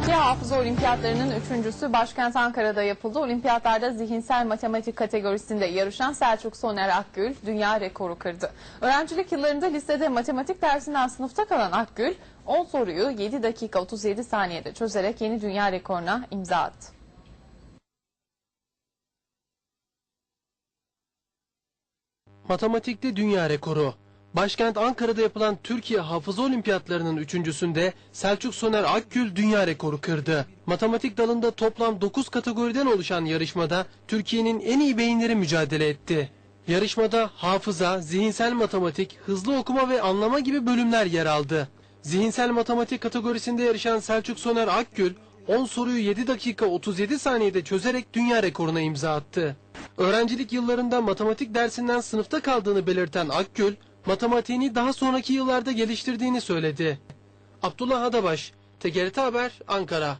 Türkiye Hafıza Olimpiyatlarının üçüncüsü başkent Ankara'da yapıldı. Olimpiyatlarda zihinsel matematik kategorisinde yarışan Selçuk Soner Akgül dünya rekoru kırdı. Öğrencilik yıllarında lisede matematik dersinden sınıfta kalan Akgül 10 soruyu 7 dakika 37 saniyede çözerek yeni dünya rekoruna imza attı. Matematikte dünya rekoru. Başkent Ankara'da yapılan Türkiye Hafıza Olimpiyatlarının üçüncüsünde Selçuk Soner Akgül dünya rekoru kırdı. Matematik dalında toplam 9 kategoriden oluşan yarışmada Türkiye'nin en iyi beyinleri mücadele etti. Yarışmada hafıza, zihinsel matematik, hızlı okuma ve anlama gibi bölümler yer aldı. Zihinsel matematik kategorisinde yarışan Selçuk Soner Akgül 10 soruyu 7 dakika 37 saniyede çözerek dünya rekoruna imza attı. Öğrencilik yıllarında matematik dersinden sınıfta kaldığını belirten Akgül, matematiğini daha sonraki yıllarda geliştirdiğini söyledi. Abdullah Adabaş, TGRT Haber, Ankara.